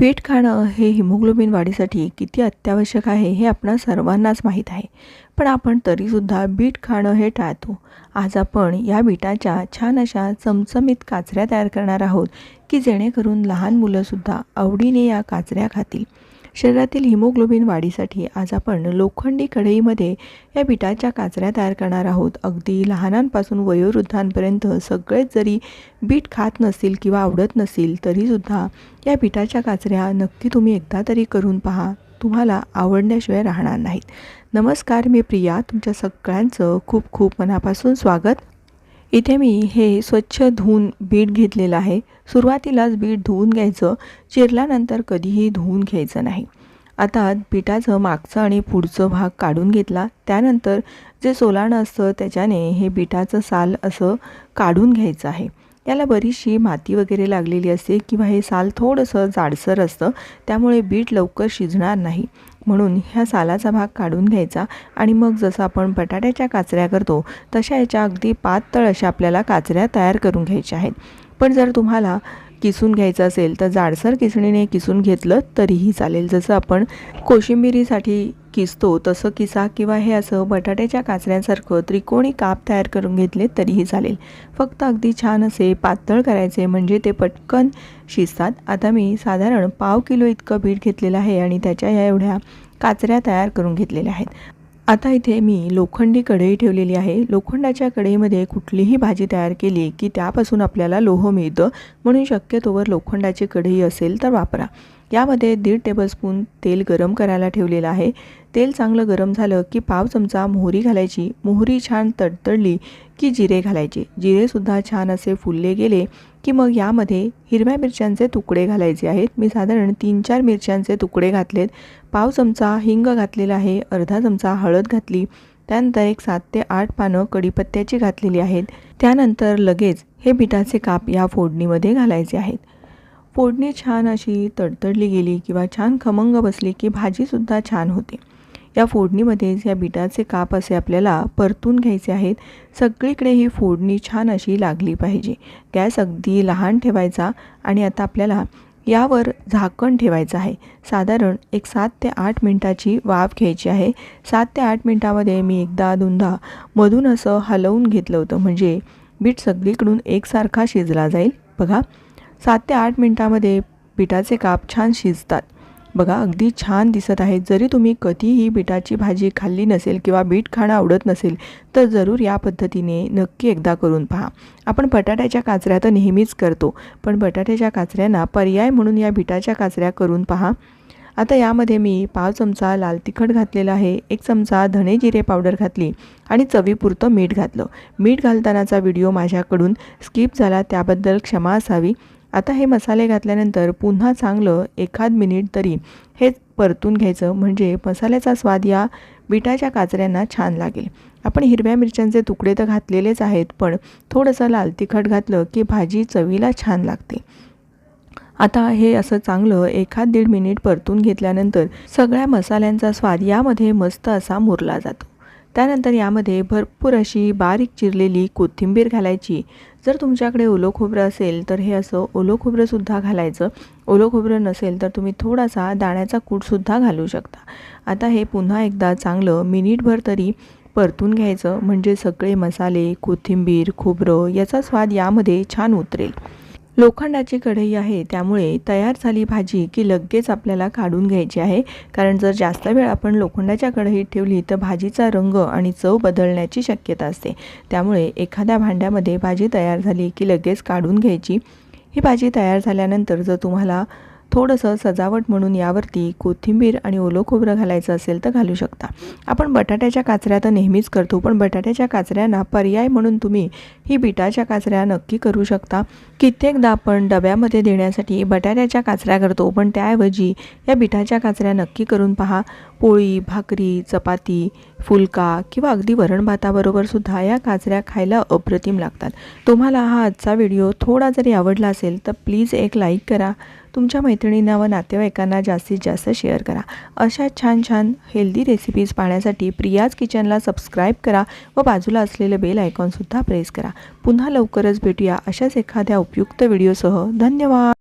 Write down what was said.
Bit खाणं हे haemoglobin वाढीसाठी किती अत्यावश्यक आहे हे आपणा सर्वांनाच माहीत आहे. पण आपण तरीसुद्धा बीट खाणं हे टाळतो. आज आपण या बीटाच्या छान अशा चमचमीत काचऱ्या तयार करणार आहोत की जेणेकरून लहान मुलंसुद्धा आवडीने या काचऱ्या खातील. शरीरातील हिमोग्लोबिन वाढीसाठी आज आपण लोखंडी कढईमध्ये या बिटाच्या काचऱ्या तयार करणार आहोत. अगदी लहानांपासून वयोवृद्धांपर्यंत सगळेच जरी बीट खात नसतील किंवा आवडत नसतील तरीसुद्धा या बिटाच्या काचऱ्या नक्की तुम्ही एकदा तरी करून पहा. तुम्हाला आवडण्याशिवाय राहणार नाहीत. नमस्कार मी प्रिया. तुमच्या सगळ्यांचं खूप खूप मनापासून स्वागत. इथे मी हे स्वच्छ धुवून बीट घेतलेलं आहे. सुरुवातीलाच बीट धुवून घ्यायचं चिरल्यानंतर कधीही धुवून घ्यायचं नाही. आता बीटाचं मागचं आणि पुढचं भाग काढून घेतला त्यानंतर जे सोलाणं असतं त्याच्याने हे बीटाचं साल असं काढून घ्यायचं आहे. याला बरीचशी माती वगैरे लागलेली असते किंवा हे साल थोडंसं जाडसर असतं त्यामुळे बीट लवकर शिजणार नाही. म्हणून ह्या सालाचा भाग काढून घ्यायचा आणि मग जसं आपण बटाट्याच्या काचऱ्या करतो तशा याच्या अगदी पातळ अशा आपल्याला काचऱ्या तयार करून घ्यायच्या आहेत. पण जर तुम्हाला किसून घ्यायचं असेल तर जाडसर किसणीने किसून घेतलं तरीही चालेल. जसं आपण कोशिंबिरीसाठी किसतो तसं किसा किंवा हे असं बटाट्याच्या काचऱ्यांसारखं त्रिकोणी काप तयार करून घेतले तरीही चालेल. फक्त अगदी छान असे पातळ करायचे म्हणजे ते पटकन शिजतात. आता मी साधारण पाव किलो इतकं बीट घेतलेलं आहे आणि त्याच्या या एवढ्या काचऱ्या तयार करून घेतलेल्या आहेत. आता इथे मी लोखंडी कढई ठेवलेली आहे. लोखंडाच्या कढईमध्ये कुठलीही भाजी तयार केली की त्यापासून आपल्याला लोह मिळतं. म्हणून शक्यतोवर लोखंडाची कढई असेल तर वापरा. यामध्ये दीड टेबलस्पून तेल गरम करायला ठेवलेलं आहे. तेल चांगलं गरम झालं की पाव चमचा मोहरी घालायची. मोहरी छान तडतडली की जिरे घालायचे. जिरेसुद्धा छान असे फुलले गेले की मग यामध्ये हिरव्या मिरच्यांचे तुकडे घालायचे आहेत. मी साधारण तीन चार मिरच्यांचे तुकडे घातलेत. पाव चमचा हिंग घातलेला आहे. अर्धा चमचा हळद घातली. त्यानंतर एक सात ते आठ पानं कडीपत्त्याची घातलेली आहेत. त्यानंतर लगेच हे बिटाचे काप या फोडणीमध्ये घालायचे आहेत. फोडणी छान अशी तडतडली गेली किंवा छान खमंग बसली की भाजीसुद्धा छान होते. या फोडणीमध्येच या बिटाचे काप असे आपल्याला परतून घ्यायचे आहेत सगळीकडे ही फोडणी छान अशी लागली पाहिजे. गॅस अगदी लहान ठेवायचा आणि आता आपल्याला यावर झाकण ठेवायचं आहे. साधारण एक सात ते आठ मिनटाची वाफ घ्यायची आहे. सात ते आठ मिनटामध्ये मी एकदा दोनदा मधून असं हलवून घेतलं होतं. म्हणजे बीट सगळीकडून एकसारखा शिजला जाईल. बघा. सात ते आठ मिनटामध्ये पिठाचे काप छान शिजतात. बघा अगदी छान दिसत आहेत. जरी तुम्ही कधीही बिटाची भाजी खाल्ली नसेल किंवा बीट खाणं आवडत नसेल तर जरूर या पद्धतीने नक्की एकदा करून पहा. आपण बटाट्याच्या काचऱ्या तर नेहमीच करतो पण बटाट्याच्या काचऱ्यांना पर्याय म्हणून या बिटाच्या काचऱ्या करून पहा. आता यामध्ये मी पाव चमचा लाल तिखट घातलेला आहे एक चमचा धणे जिरे पावडर घातली आणि चवीपुरतं मीठ घातलं. मीठ घालतानाचा व्हिडिओ माझ्याकडून स्किप झाला त्याबद्दल क्षमा असावी. आता हे मसाले घातल्यानंतर पुन्हा चांगलं एखाद मिनिट तरी हे परतून घ्यायचं. म्हणजे मसाल्याचा स्वाद या बिटाच्या काचऱ्यांना छान लागेल. आपण हिरव्या मिरच्यांचे तुकडे तर घातलेलेच आहेत पण थोडंसं लाल तिखट घातलं की भाजी चवीला छान लागते. आता हे असं चांगलं एखाद दीड मिनिट परतून घेतल्यानंतर सगळ्या मसाल्यांचा स्वाद यामध्ये मस्त असा मुरला जातो. त्यानंतर यामध्ये भरपूर अशी बारीक चिरलेली कोथिंबीर घालायची. जर तुमच्याकडे ओलं खोबरं असेल तर हे असं ओलं खोबरंसुद्धा घालायचं. ओलं खोबरं नसेल तर तुम्ही थोडासा दाण्याचा कूटसुद्धा घालू शकता. आता हे पुन्हा एकदा चांगलं मिनिटभर तरी परतून घ्यायचं. म्हणजे सगळे मसाले कोथिंबीर खोबरं याचा स्वाद यामध्ये छान उतरेल. लोखंडाची कढई आहे त्यामुळे तयार झाली भाजी की लगेच आपल्याला काढून घ्यायची आहे. कारण जर जास्त वेळ आपण लोखंडाच्या कढईत ठेवली तर भाजीचा रंग आणि चव बदलण्याची शक्यता असते. त्यामुळे एखाद्या भांड्यामध्ये भाजी तयार झाली की लगेच काढून घ्यायची. ही भाजी तयार झाल्यानंतर जर तुम्हाला थोडंसं सजावट म्हणून यावरती कोथिंबीर आणि ओलं खोबरं घालायचं असेल तर घालू शकता. आपण बटाट्याच्या काचऱ्या तर नेहमीच करतो पण बटाट्याच्या काचऱ्यांना पर्याय म्हणून तुम्ही ही बिटाच्या काचऱ्या नक्की करू शकता. कित्येकदा आपण डब्यामध्ये देण्यासाठी बटाट्याच्या काचऱ्या करतो पण त्याऐवजी या बिटाच्या काचऱ्या नक्की करून पहा. पोळी भाकरी चपाती फुलका किंवा अगदी वरण भाताबरोबर सुद्धा या काचऱ्या खायला अप्रतिम लागतात. तुम्हाला हा आजचा व्हिडिओ थोडा जरी आवडला असेल तर प्लीज एक लाईक करा. तुमच्या मैत्रिणींना व नातेवाईकांना जास्तीत जास्त शेअर करा. अशा छान छान हेल्दी रेसिपीज पाहण्यासाठी प्रियाज किचनला सबस्क्राईब करा व बाजूला असलेलं बेल आयकॉनसुद्धा प्रेस करा. पुन्हा लवकरच भेटूया अशाच एखाद्या उपयुक्त व्हिडिओसह धन्यवाद!